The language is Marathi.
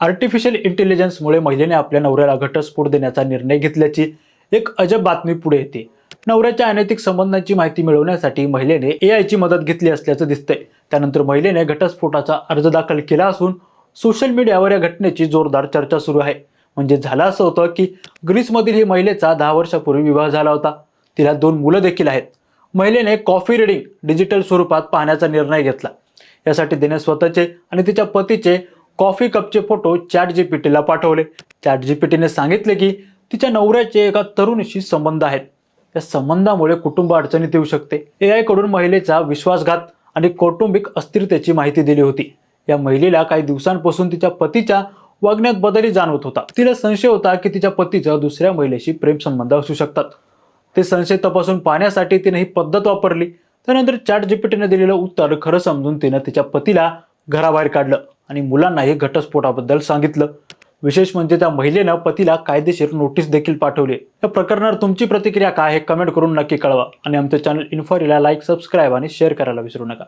आर्टिफिशियल इंटेलिजन्समुळे महिलेने आपल्या नवऱ्याला घटस्फोट देण्याचा निर्णय घेतल्याची एक अजब बातमी पुढे येते. नवऱ्याच्या अनैतिक संबंधांची माहिती मिळवण्यासाठी महिलेने ए आयची मदत घेतली असल्याचं दिसतंय. त्यानंतर महिलेने घटस्फोटाचा अर्ज दाखल केला असून सोशल मीडियावर या घटनेची जोरदार चर्चा सुरू आहे. म्हणजे झालं असं होतं की ग्रीसमधील ही महिलेचा दहा वर्षापूर्वी विवाह झाला होता. तिला दोन मुलं देखील आहेत. महिलेने कॉफी रिडिंग डिजिटल स्वरूपात पाहण्याचा निर्णय घेतला. यासाठी तिने स्वतःचे आणि तिच्या पतीचे कॉफी कपचे फोटो चॅट जीपीटीला पाठवले. चॅट जीपीटीने सांगितले की तिच्या नवऱ्याचे एका तरुणीशी संबंध आहेत. या संबंधामुळे कुटुंब अडचणीत येऊ शकते. ए आयकडून महिलेचा विश्वासघात आणि कौटुंबिक अस्थिरतेची माहिती दिली होती. या महिलेला काही दिवसांपासून तिच्या पतीच्या वागण्यात बदलही जाणवत होता. तिला संशय होता की तिच्या पतीचा दुसऱ्या महिलेशी प्रेम संबंध असू शकतात. ते संशय तपासून पाहण्यासाठी तिने ही पद्धत वापरली. त्यानंतर चॅट जीपीटीने दिलेलं उत्तर खरं समजून तिनं तिच्या पतीला घराबाहेर काढलं. आणि मुलांनाही घटस्फोटाबद्दल सांगितलं. विशेष म्हणजे त्या महिलेनं पतीला कायदेशीर नोटीस देखील पाठवली. या प्रकरणावर तुमची प्रतिक्रिया काय हे कमेंट करून नक्की कळवा. आणि आमचं चॅनल इन्फॉरीला लाईक सबस्क्राईब आणि शेअर करायला विसरू नका.